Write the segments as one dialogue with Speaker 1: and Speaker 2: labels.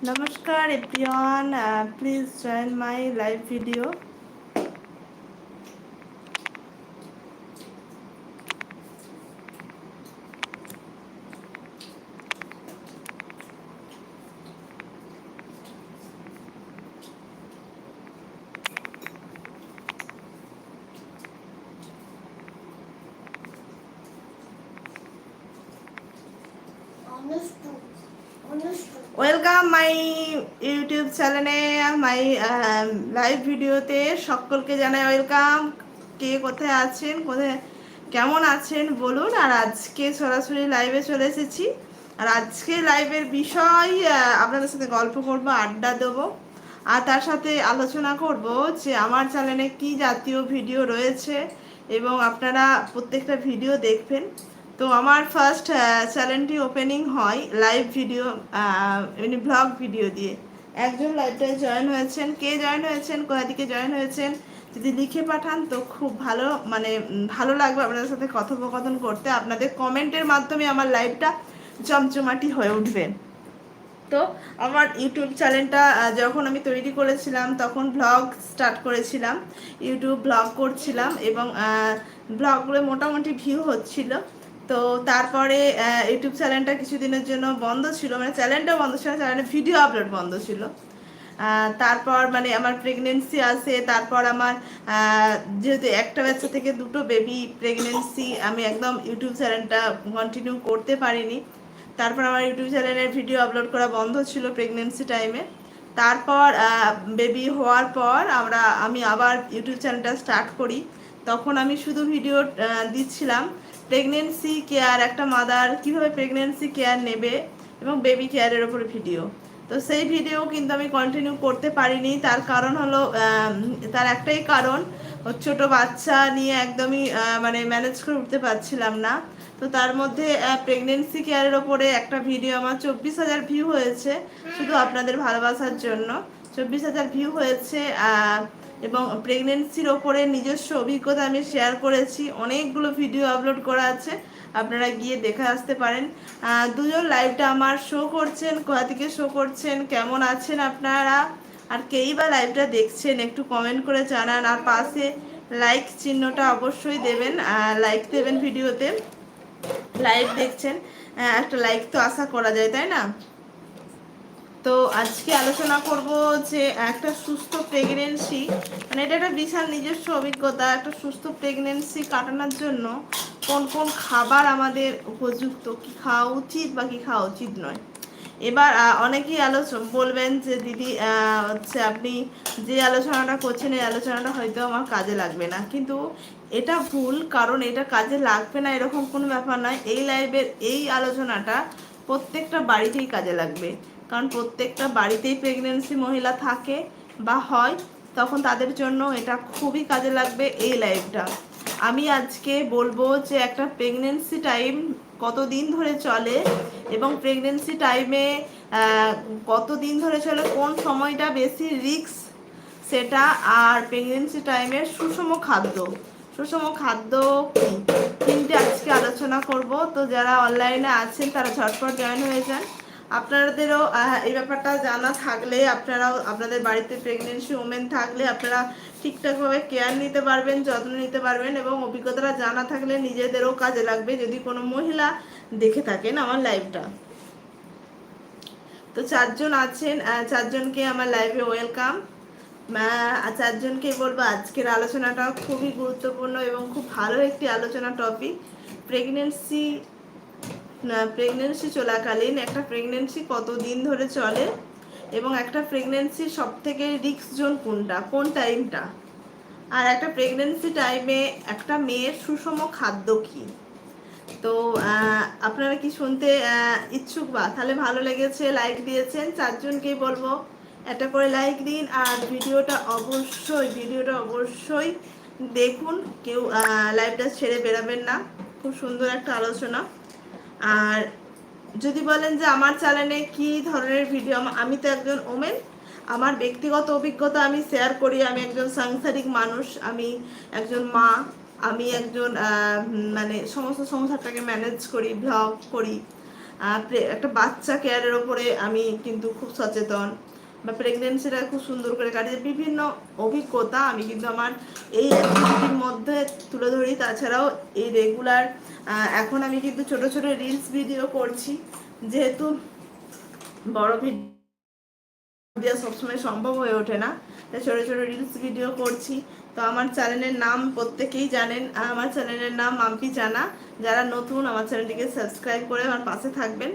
Speaker 1: নমস্কার everyone please join my live video welcome my YouTube চ্যানেলে my live ভিডিওতে সকলকে জানাই ওয়েলকাম কে কোথায় আছেন, কোথায়, কেমন আছেন বলুন। আর আজকে সরাসরি লাইভে চলে এসেছি। আর আজকে লাইভের বিষয় আপনাদের সাথে গল্প করব, আড্ডা দেবো। আর তার সাথে আলোচনা করব যে আমার চ্যানেলে কি জাতীয় ভিডিও রয়েছে এবং আপনারা প্রত্যেকটা ভিডিও দেখবেন। তো আমার ফার্স্ট চ্যানেলটি ওপেনিং হয় লাইভ ভিডিও মানে ব্লগ ভিডিও দিয়ে। একজন লাইভটায় জয়েন হয়েছেন। কে জয়েন হয়েছেন? কোথা থেকে জয়েন হয়েছেন? যদি লিখে পাঠান তো খুব ভালো মানে ভালো লাগবে আপনাদের সাথে কথোপকথন করতে। আপনাদের কমেন্টের মাধ্যমে আমার লাইভটা জমজমাটি হয়ে উঠবে। তো আমার ইউটিউব চ্যানেলটা যখন আমি তৈরি করেছিলাম, তখন ব্লগ স্টার্ট করেছিলাম। ইউটিউব ব্লগ করছিলাম এবং ব্লগগুলো মোটামুটি ভিউ হচ্ছিল। তো তারপরে ইউটিউব চ্যানেলটা কিছুদিনের জন্য বন্ধ ছিল। মানে চ্যানেলটা বন্ধ ছিল চ্যানেলে ভিডিও আপলোড বন্ধ ছিল। তারপর মানে আমার প্রেগনেন্সি আছে, তারপর আমার যেহেতু একটা বাচ্চা থেকে দুটো বেবি প্রেগনেন্সি আমি একদম ইউটিউব চ্যানেলটা কন্টিনিউ করতে পারিনি। তারপর আমার ইউটিউব চ্যানেলের ভিডিও আপলোড করা বন্ধ ছিল প্রেগনেন্সি টাইমে তারপর বেবি হওয়ার পর আমরা, আমি আবার ইউটিউব চ্যানেলটা স্টার্ট করি। তখন আমি শুধু ভিডিও দিচ্ছিলাম প্রেগনেন্সি কেয়ার একটা মাদার কীভাবে প্রেগনেন্সি কেয়ার নেবে এবং বেবি কেয়ারের ওপর ভিডিও তো সেই ভিডিও কিন্তু আমি কন্টিনিউ করতে পারিনি, তার কারণ হলো তার একটাই কারণ ছোট বাচ্চা নিয়ে একদমই মানে ম্যানেজ করে উঠতে পারছিলাম না। তো তার মধ্যে প্রেগনেন্সি কেয়ারের ওপরে একটা ভিডিও আমার চব্বিশ হাজার ভিউ হয়েছে, শুধু আপনাদের ভালোবাসার জন্য। চব্বিশ হাজার ভিউ হয়েছে এবং প্রেগনেন্সির ওপরে নিজস্ব অভিজ্ঞতা আমি শেয়ার করেছি। অনেকগুলো ভিডিও আপলোড করা আছে, আপনারা গিয়ে দেখে আসতে পারেন। দুজন লাইভটা আমার শো করছেন, কোথা থেকে শো করছেন, কেমন আছেন আপনারা? আর কেই বা লাইভটা দেখছেন, একটু কমেন্ট করে জানান। আর পাশে লাইক চিহ্নটা অবশ্যই দেবেন লাইক দেবেন ভিডিওতে লাইভ দেখছেন একটা লাইক তো আশা করা যায়, তাই না? তো আজকে আলোচনা করব যে একটা সুস্থ প্রেগনেন্সি মানে এটা একটা বিশাল নিজস্ব অভিজ্ঞতা, একটা সুস্থ প্রেগনেন্সি কাটানোর জন্য কোন কোন খাবার আমাদের উপযুক্ত, কি খাওয়া উচিত বা কি খাওয়া উচিত নয়। এবার অনেকেই আলোচনা বলবেন যে, দিদি হচ্ছে আপনি যে আলোচনাটা করছেন, এই আলোচনাটা হয়তো আমার কাজে লাগবে না। কিন্তু এটা ভুল, কারণ এটা কাজে লাগবে না এরকম কোনো ব্যাপার নয়। এই লাইভের এই আলোচনাটা প্রত্যেকটা বাড়িতেই কাজে লাগবে। কারণ প্রত্যেকটা বাড়িতেই প্রেগনেন্সি মহিলা থাকে বা হয়, তখন তাদের জন্য এটা খুবই কাজে লাগবে এই লাইভটা আমি আজকে বলব যে একটা প্রেগনেন্সি টাইম কতদিন ধরে চলে এবং প্রেগনেন্সি টাইমে কতদিন ধরে চলে, কোন সময়টা বেশি রিস্ক সেটা আর প্রেগনেন্সি টাইমের সুষম খাদ্য। সুষম খাদ্য তিনটে আজকে আলোচনা করব। তো যারা অনলাইনে আছেন, তারা ঝটপট জয়েন হয়ে যান। আপনাদেরও এই ব্যাপারটা জানা থাকলে, আপনারাও আপনাদের বাড়িতে প্রেগনেন্সি ওমেন থাকলে আপনারা ঠিকঠাকভাবে কেয়ার নিতে পারবেন, যত্ন নিতে পারবেন এবং অভিজ্ঞতাটা জানা থাকলে নিজেদেরও কাজে লাগবে যদি কোনো মহিলা দেখে থাকেন আমার লাইভটা তো চারজন আছেন চারজনকে আমার লাইভে ওয়েলকাম চারজনকে বলব, আজকের আলোচনাটা খুবই গুরুত্বপূর্ণ এবং খুব ভালো একটি আলোচনা টপিক প্রেগনেন্সি প্রেগনেন্সি চলাকালীন একটা প্রেগনেন্সি কত দিন ধরে চলে এবং একটা প্রেগনেন্সি সব থেকে রিক্স জোন কোনটা? কোন টাইমটা আর একটা প্রেগনেন্সি টাইমে একটা মেয়ের সুষম খাদ্য কী? তো আপনারা কি শুনতে ইচ্ছুক বা? তাহলে ভালো লেগেছে লাইক দিয়েছেন, চারজনকেই বলব, একটা করে লাইক দিন আর ভিডিওটা অবশ্যই ভিডিওটা অবশ্যই দেখুন। কেউ লাইভটা ছেড়ে বেরাবেন না। খুব সুন্দর একটা আলোচনা। আর যদি বলেন যে আমার চ্যানেলে কি ধরনের ভিডিও আমি তো একজন ওমেন আমার ব্যক্তিগত অভিজ্ঞতা আমি শেয়ার করি, আমি একজন সাংসারিক মানুষ, আমি একজন মা, আমি একজন মানে সমস্ত সংসারটাকে ম্যানেজ করি ব্লগ করি। একটা বাচ্চা কেয়ারের ওপরে আমি কিন্তু খুব সচেতন। বা প্রেগনেন্সিটা খুব সুন্দর করে কাটিয়ে বিভিন্ন অভিজ্ঞতা আমি কিন্তু আমার এই অ্যাক্টিভিটির মধ্যে তুলে ধরি। তাছাড়াও এই রেগুলার এখন আমি কিন্তু ছোট ছোট রিলস ভিডিও করছি। যেহেতু বড় ভিডিও সবসময় সম্ভব হয়ে ওঠে না, তাই ছোটো ছোটো রিলস ভিডিও করছি। তো আমার চ্যানেলের নাম প্রত্যেকেই জানেন। আমার চ্যানেলের নাম মাম্পি জানা যারা নতুন, আমার চ্যানেলটিকে সাবস্ক্রাইব করে আমার পাশে থাকবেন।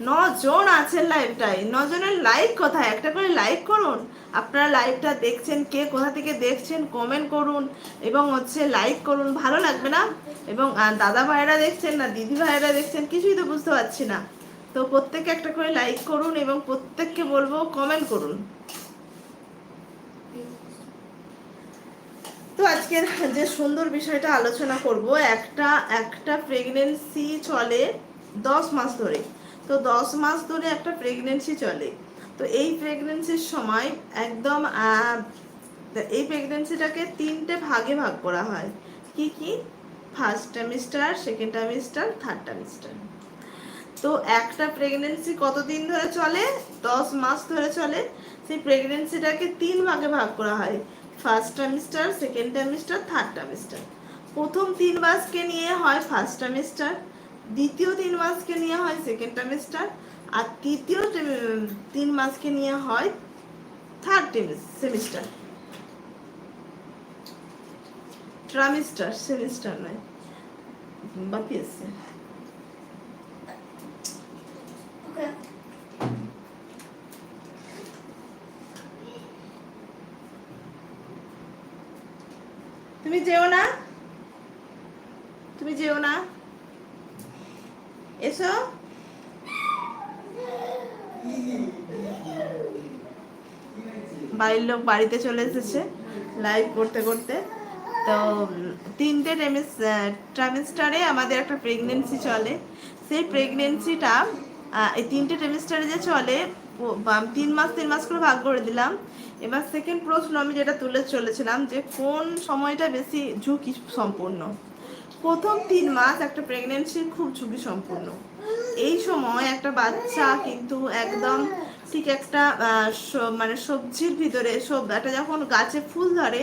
Speaker 1: নজন আছেন লাইভটাই নজনের লাইক কোথায়? একটা করে লাইক করুন। আপনারা লাইভটা দেখছেন, কে কোথা থেকে দেখছেন কমেন্ট করুন এবং হচ্ছে লাইক করুন। ভালো লাগবে না? এবং দাদা ভাইরা দেখছেন না, দিদি ভাইরা দেখছেন, কিছুই তো বুঝতে পারছি না। তো প্রত্যেকে একটা করে লাইক করুন এবং প্রত্যেককে বলব কমেন্ট করুন। তো আজকের যে সুন্দর বিষয়টা আলোচনা করব, একটা একটা প্রেগনেন্সি চলে দশ মাস ধরে। তো দশ মাস ধরে একটা প্রেগনেন্সি চলে। তো এই প্রেগনেন্সির সময় একদম এই প্রেগনেন্সিটাকে তিনটে ভাগে ভাগ করা হয়। কি কি? First trimester second trimester third trimester তো একটা প্রেগনেন্সি কতদিন ধরে চলে? দশ মাস ধরে চলে। সেই প্রেগনেন্সিটাকে তিন ভাগে ভাগ করা হয়। First trimester second trimester third trimester প্রথম তিন মাসকে নিয়ে হয় ফার্স্ট টাইমিস্টার দ্বিতীয় তিন মাসকে নিয়ে হয় সেকেন্ড সেমিস্টার আর তৃতীয় তিন মাসকে নিয়ে হয় থার্ড সেমিস্টার ট্রামিস্টার সেমিস্টার নয়, বাকি আছে তুমি যেও না তুমি যেও না এসো বাড়ির লোক বাড়িতে চলে এসেছে লাইভ করতে করতে। তো, তিনটে ট্রামিস্টারে আমাদের একটা প্রেগনেন্সি চলে। সেই প্রেগনেন্সিটা এই তিনটে ট্রেমিস্টারে যে চলে তিন মাস তিন মাস করে ভাগ করে দিলাম। এবার সেকেন্ড প্রশ্ন আমি যেটা তুলে চলেছিলাম যে কোন সময়টা বেশি ঝুঁকি সম্পূর্ণ? প্রথম তিন মাস একটা প্রেগনেন্সির খুব ঝুঁকি সম্পূর্ণ। এই সময় একটা বাচ্চা কিন্তু একদম ঠিক একটা মানে সবজির ভিতরে সব একটা যখন গাছে ফুল ধরে,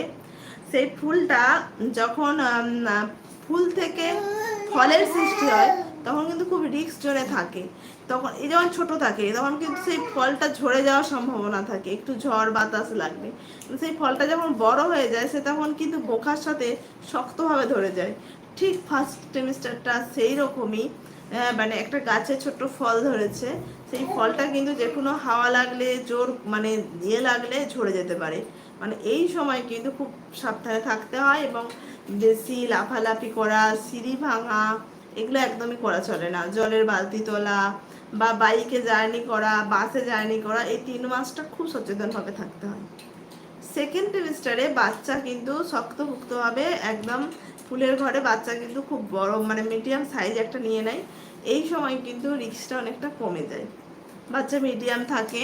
Speaker 1: সেই ফুলটা যখন ফুল থেকে ফলের সৃষ্টি হয়, তখন কিন্তু খুব রিস্ক জোরে থাকে। তখন এই যখন ছোট থাকে, তখন কিন্তু সেই ফলটা ঝরে যাওয়ার সম্ভাবনা থাকে। একটু ঝড় বাতাস লাগবে। সেই ফলটা যখন বড় হয়ে যায়, সে তখন কিন্তু বোখার সাথে শক্তভাবে ধরে যায়। ঠিক ফার্স্ট সেমিস্টারটা সেই রকমই মানে একটা গাছে ছোট্ট ফল ধরেছে, সেই ফলটা কিন্তু যে কোনো হাওয়া লাগলে, জোর মানে ইয়ে লাগলে ঝরে যেতে পারে। মানে এই সময় কিন্তু খুব সাবধানে থাকতে হয় এবং বেশি লাফালাফি করা, সিঁড়ি ভাঙা, এগুলো একদমই করা চলে না। জলের বালতি তোলা বা বাইকে জার্নি করা, বাসে জার্নি করা, এই তিন মাসটা খুব সচেতনভাবে থাকতে হয়। সেকেন্ড সেমিস্টারে বাচ্চা কিন্তু শক্তভুক্তভাবে একদম ফুলের ঘরে বাচ্চা কিন্তু খুব বড় মানে মিডিয়াম সাইজ একটা নিয়ে নেয়। এই সময় কিন্তু রিক্সটা অনেকটা কমে যায়। বাচ্চা মিডিয়াম থাকে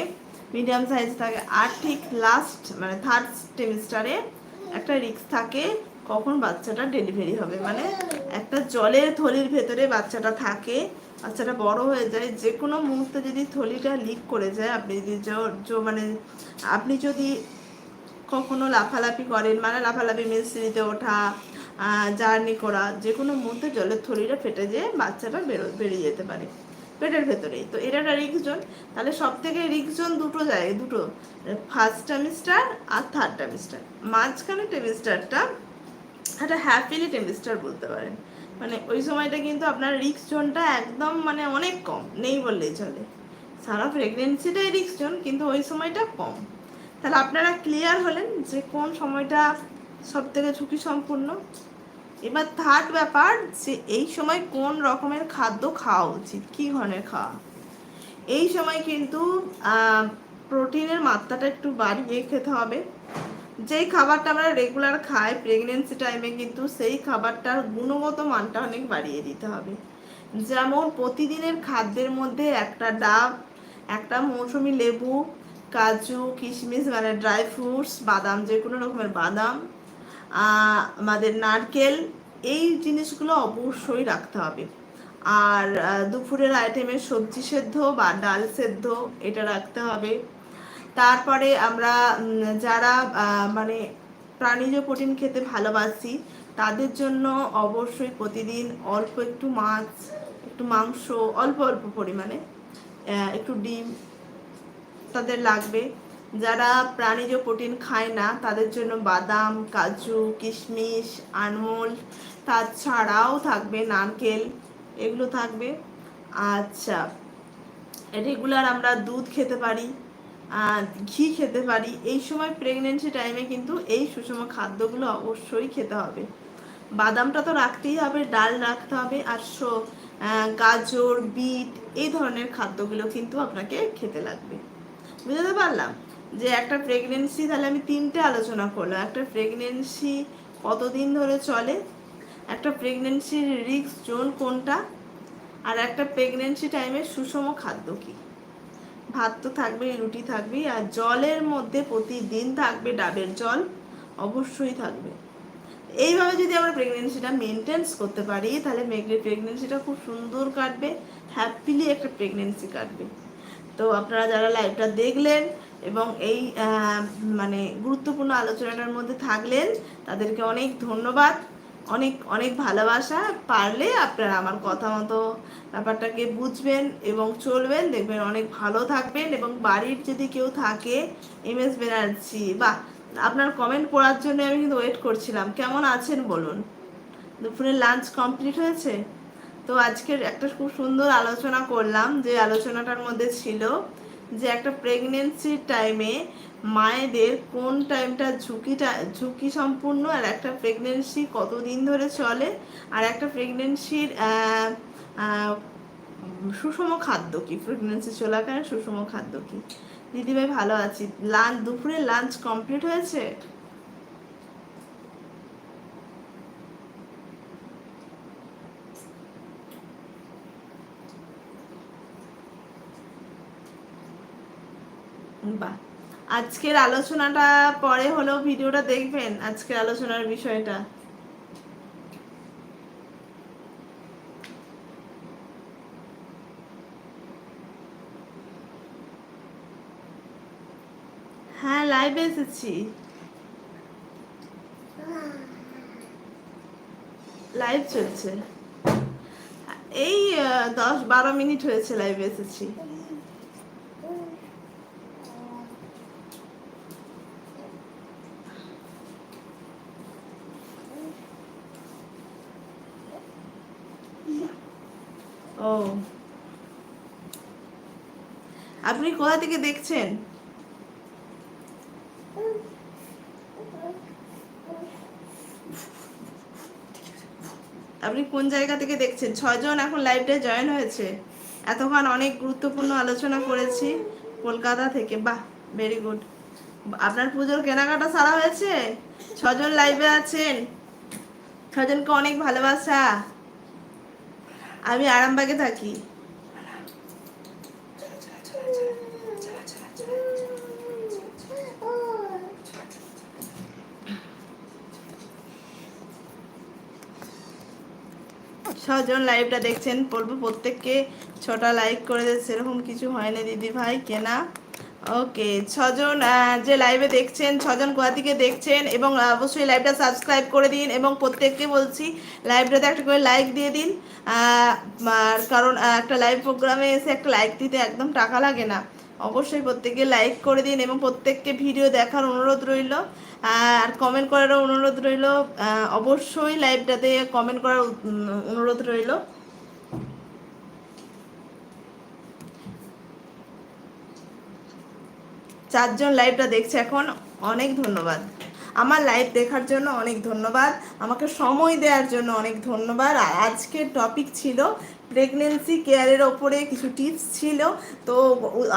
Speaker 1: মিডিয়াম সাইজ থাকে। আর ঠিক লাস্ট মানে থার্ড সেমিস্টারে একটা রিক্স থাকে, কখন বাচ্চাটা ডেলিভারি হবে। মানে একটা জলের থলির ভেতরে বাচ্চাটা থাকে, বাচ্চাটা বড় হয়ে যায়। যে কোনো মুহূর্তে যদি থলিটা লিক করে যায়, আপনি যদি মানে আপনি যদি কখনো লাফালাফি করেন মানে লাফালাফি মিস্ত্রিতে ওঠা জার্নি করা, যে কোনো মুহূর্তে জলের থলিটা ফেটে যেয়ে বাচ্চাটা বেরো, বেরিয়ে যেতে পারে, পেটের ভেতরেই। তো এটা একটা রিক্স জোন তাহলে সব থেকে রিক্স জোন দুটো যায় দুটো ফার্স্ট সেমিস্টার আর থার্ড সেমিস্টার মাঝখানে টেমিস্টারটা একটা হ্যাপিলি টেমিস্টার বলতে পারেন। মানে ওই সময়টা কিন্তু আপনার রিক্স জোনটা একদম মানে অনেক কম, নেই বললেই চলে। সারা প্রেগনেন্সিটাই রিক্স জোন কিন্তু ওই সময়টা কম। তাহলে আপনারা ক্লিয়ার হলেন যে কোন সময়টা সব থেকে ঝুঁকি সম্পূর্ণ এবার থার্ড ব্যাপার যে এই সময় কোন রকমের খাদ্য খাওয়া উচিত? কী ধরনের খাওয়া? এই সময় কিন্তু প্রোটিনের মাত্রাটা একটু বাড়িয়ে খেতে হবে। যেই খাবারটা আমরা রেগুলার খাই প্রেগনেন্সি টাইমে কিন্তু সেই খাবারটার গুণগত মানটা অনেক বাড়িয়ে দিতে হবে। যেমন প্রতিদিনের খাদ্যের মধ্যে একটা ডাব, একটা মৌসুমি লেবু, কাজু, কিশমিশ মানে ড্রাই ফ্রুটস বাদাম যে কোনো রকমের বাদাম আমাদের নারকেল, এই জিনিসগুলো অবশ্যই রাখতে হবে। আর দুপুরের আইটেমে সবজি সেদ্ধ বা ডাল সেদ্ধ, এটা রাখতে হবে। তারপরে আমরা যারা মানে প্রাণীজ প্রোটিন খেতে ভালোবাসি, তাদের জন্য অবশ্যই প্রতিদিন অল্প একটু মাছ, একটু মাংস, অল্প অল্প পরিমাণে একটু ডিম তাদের লাগবে। যারা প্রাণীজ প্রোটিন খায় না, তাদের জন্য বাদাম, কাজু, কিশমিশ, আনমোল, তাছাড়াও থাকবে নারকেল, এগুলো থাকবে। আচ্ছা রেগুলার আমরা দুধ খেতে পারি ঘি খেতে পারি। এই সময় প্রেগনেন্সি টাইমে কিন্তু এই সুষম খাদ্যগুলো অবশ্যই খেতে হবে। বাদামটা তো রাখতেই হবে, ডাল রাখতে হবে, আর গাজর, বিট, এই ধরনের খাদ্যগুলো কিন্তু আপনাকে খেতে লাগবে। বুঝতে পারলাম? যে একটা প্রেগনেন্সি তাহলে আমি তিনটে আলোচনা করলাম। একটা প্রেগনেন্সি কতদিন ধরে চলে? একটা প্রেগনেন্সির রিক্স জোন কোনটা? আর একটা প্রেগনেন্সি টাইমে সুষম খাদ্য কী? ভাত তো থাকবেই, রুটি থাকবেই, আর জলের মধ্যে প্রতিদিন থাকবে ডাবের জল, অবশ্যই থাকবে। এইভাবে যদি আমরা প্রেগনেন্সিটা মেনটেন্স করতে পারি, তাহলে প্রেগনেন্সিটা খুব সুন্দর কাটবে হ্যাপিলি একটা প্রেগনেন্সি কাটবে। তো আপনারা যারা লাইভটা দেখলেন এবং এই মানে গুরুত্বপূর্ণ আলোচনাটার মধ্যে থাকলেন। তাদেরকে অনেক ধন্যবাদ। অনেক অনেক ভালোবাসা। পারলে আপনারা আমার কথা মতো ব্যাপারটাকে বুঝবেন এবং চলবেন। দেখবেন অনেক ভালো থাকবেন এবং বাড়ির যদি কেউ থাকে, এম এস ব্যানার্জি বা আপনার কমেন্ট পড়ার জন্য আমি কিন্তু ওয়েট করছিলাম। কেমন আছেন বলুন? দুপুরে লাঞ্চ কমপ্লিট হয়েছে? তো আজকের একটা খুব সুন্দর আলোচনা করলাম, যে আলোচনাটার মধ্যে ছিল যে একটা প্রেগনেন্সির টাইমে মায়েদের কোন টাইমটা ঝুঁকিটা ঝুঁকি সম্পূর্ণ আর একটা প্রেগনেন্সি কতদিন ধরে চলে আর একটা প্রেগনেন্সির সুষম খাদ্য কি? প্রেগনেন্সি চলাকালীন সুষম খাদ্য কি? দিদিভাই ভালো আছি। লাঞ্চ দুপুরে লাঞ্চ কমপ্লিট হয়েছে? বাহ আজকের আলোচনাটা পরে হলেও ভিডিওটা দেখবেন আজকের আলোচনার বিষয়টা। হ্যাঁ লাইভে এসেছি। লাইভ চলছে। এই দশ বারো মিনিট হয়েছে লাইভে এসেছি। ও। আপনি কোথা থেকে দেখছেন? আপনি কোন জায়গা থেকে দেখছেন? ছজন এখন লাইভটা জয়েন হয়েছে। এতক্ষণ অনেক গুরুত্বপূর্ণ আলোচনা করেছি কলকাতা থেকে। বাহ ভেরি গুড আপনার পুজোর কেনাকাটা সারা হয়েছে? ছজন লাইভে আছেন। ছজনকে অনেক ভালোবাসা। আমি আরামবাগে থাকি। ছজন লাইভটা দেখছেন, বলব প্রত্যেককে, ছটা লাইক করে দেয় সেরকম কিছু হয় না দিদি ভাই, কেনা? ওকে, ছজন যে লাইভে দেখছেন, ছজন থেকে দেখছেন এবং অবশ্যই লাইভটা সাবস্ক্রাইব করে দিন এবং প্রত্যেককে বলছি লাইভটাতে একটা করে লাইক দিয়ে দিন। আর কারণ একটা লাইভ প্রোগ্রামে এসে একটা লাইক দিতে একদম টাকা লাগে না। অবশ্যই প্রত্যেকে লাইক করে দিন এবং প্রত্যেককে ভিডিও দেখার অনুরোধ রইল। আর কমেন্ট করারও অনুরোধ রইল। অবশ্যই লাইভটাতে কমেন্ট করার অনুরোধ রইল। চারজন লাইভটা দেখছে এখন, অনেক ধন্যবাদ। আমার লাইভ দেখার জন্য অনেক ধন্যবাদ। আমাকে সময় দেওয়ার জন্য অনেক ধন্যবাদ। আজকের টপিক ছিল প্রেগনেন্সি কেয়ারের ওপরে কিছু টিপস ছিল। তো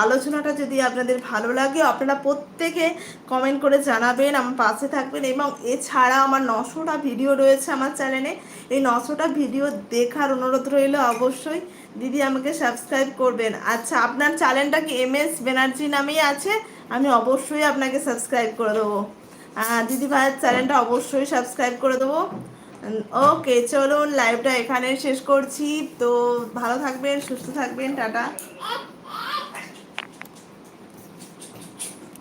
Speaker 1: আলোচনাটা যদি আপনাদের ভালো লাগে, আপনারা প্রত্যেকে কমেন্ট করে জানাবেন, আমার পাশে থাকবেন। এবং এছাড়া আমার নশোটা ভিডিও রয়েছে আমার চ্যানেলে এই নশোটা ভিডিও দেখার অনুরোধ রইল অবশ্যই। দিদি আমাকে সাবস্ক্রাইব করবেন। আচ্ছা আপনার চ্যানেলটা কি এম এস ব্যানার্জি নামেই আছে? আমি অবশ্যই আপনাকে সাবস্ক্রাইব করে দেবো। দিদি ভাইয়ের চ্যানেলটা অবশ্যই সাবস্ক্রাইব করে দেবো। ওকে চলুন লাইভটা এখানে শেষ করছি। তো ভালো থাকবেন, সুস্থ থাকবেন, টাটা।